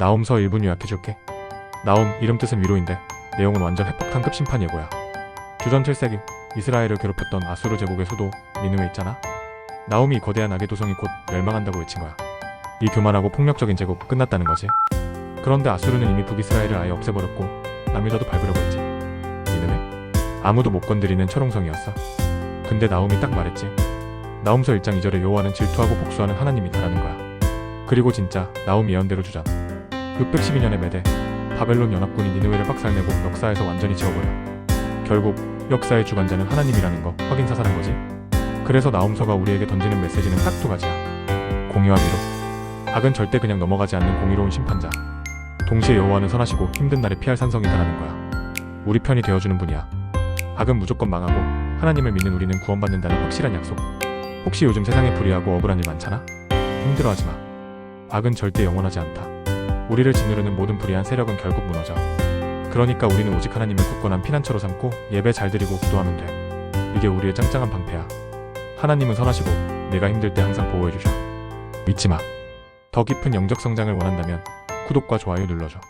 나움서 1분 요약해줄게. 나움 이름 뜻은 위로인데 내용은 완전 핵폭탄급 심판 예고야. 주전 7세기 이스라엘을 괴롭혔던 아수르 제국의 수도 니느웨 있잖아. 나움이 이 거대한 악의 도성이 곧 멸망한다고 외친 거야. 이 교만하고 폭력적인 제국 끝났다는 거지. 그런데 아수르는 이미 북이스라엘을 아예 없애버렸고 남유다도 밟으려고 했지. 니느웨 아무도 못 건드리는 철옹성이었어. 근데 나움이 딱 말했지. 나움서 1장 2절에 여호와는 질투하고 복수하는 하나님이다라는 거야. 그리고 진짜 나움 예언대로 주전 612년의 메대 바벨론 연합군이 니느웨를 박살내고 역사에서 완전히 지워버려. 결국 역사의 주관자는 하나님이라는 거 확인 사살한 거지. 그래서 나움서가 우리에게 던지는 메시지는 딱 두 가지야. 공의와 미로. 악은 절대 그냥 넘어가지 않는 공의로운 심판자. 동시에 여호와는 선하시고 힘든 날에 피할 산성이다라는 거야. 우리 편이 되어주는 분이야. 악은 무조건 망하고 하나님을 믿는 우리는 구원받는다는 확실한 약속. 혹시 요즘 세상에 불의하고 억울한 일 많잖아? 힘들어하지 마. 악은 절대 영원하지 않다. 우리를 짓누르는 모든 불의한 세력은 결국 무너져. 그러니까 우리는 오직 하나님을 굳건한 피난처로 삼고 예배 잘 드리고 기도하면 돼. 이게 우리의 짱짱한 방패야. 하나님은 선하시고 내가 힘들 때 항상 보호해 주셔. 믿지 마. 더 깊은 영적 성장을 원한다면 구독과 좋아요 눌러줘.